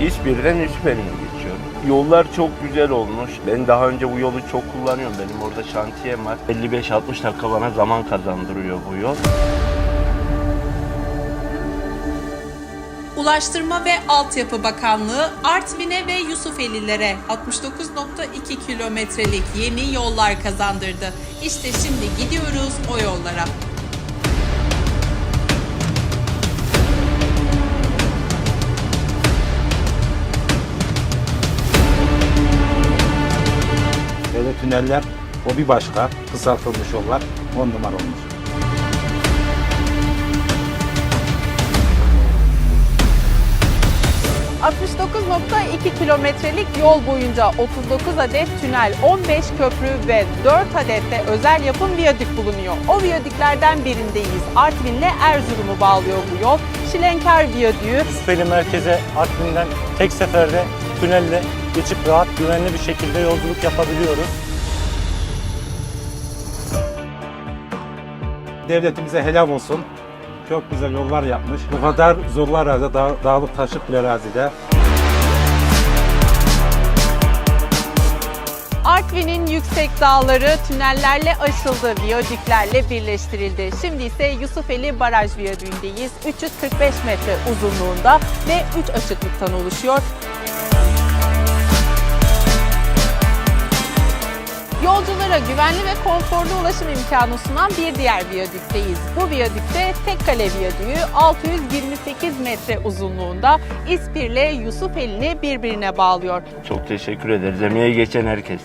İspir'den Yusufeli'ne geçiyorum. Yollar çok güzel olmuş. Ben daha önce bu yolu çok kullanıyorum. Benim orada şantiyem var. 55-60 dakika bana zaman kazandırıyor bu yol. Ulaştırma ve Altyapı Bakanlığı Artvin'e ve Yusufelilere 69.2 kilometrelik yeni yollar kazandırdı. İşte şimdi gidiyoruz o yollara. Tüneller o bir başka. Kısaltılmış yollar on numara olmuş. ...69.2 kilometrelik yol boyunca 39 adet tünel, 15 köprü ve 4 adet de özel yapım viyadük bulunuyor. O viyadüklerden birindeyiz. Artvin'le Erzurum'u bağlıyor bu yol. Şilenkar Viyadüğü, Yusufeli merkeze Artvin'den tek seferde tünelle geçip rahat güvenli bir şekilde yolculuk yapabiliyoruz. Devletimize helal olsun. Çok güzel yollar yapmış. Bu kadar zorlu arazide, dağ, dağlık taşlık bir arazide Artvin'in yüksek dağları tünellerle aşıldı, viyadüklerle birleştirildi. Şimdi ise Yusufeli Baraj Viyadüğü'ndeyiz. 345 metre uzunluğunda ve 3 açıklıktan oluşuyor. Yolculara güvenli ve konforlu ulaşım imkanı sunan bir diğer viyadükteyiz. Bu viyadükte Tekkale Viyadüğü 628 metre uzunluğunda İspir'le Yusufeli'ni birbirine bağlıyor. Çok teşekkür ederiz. Emeği geçen herkes.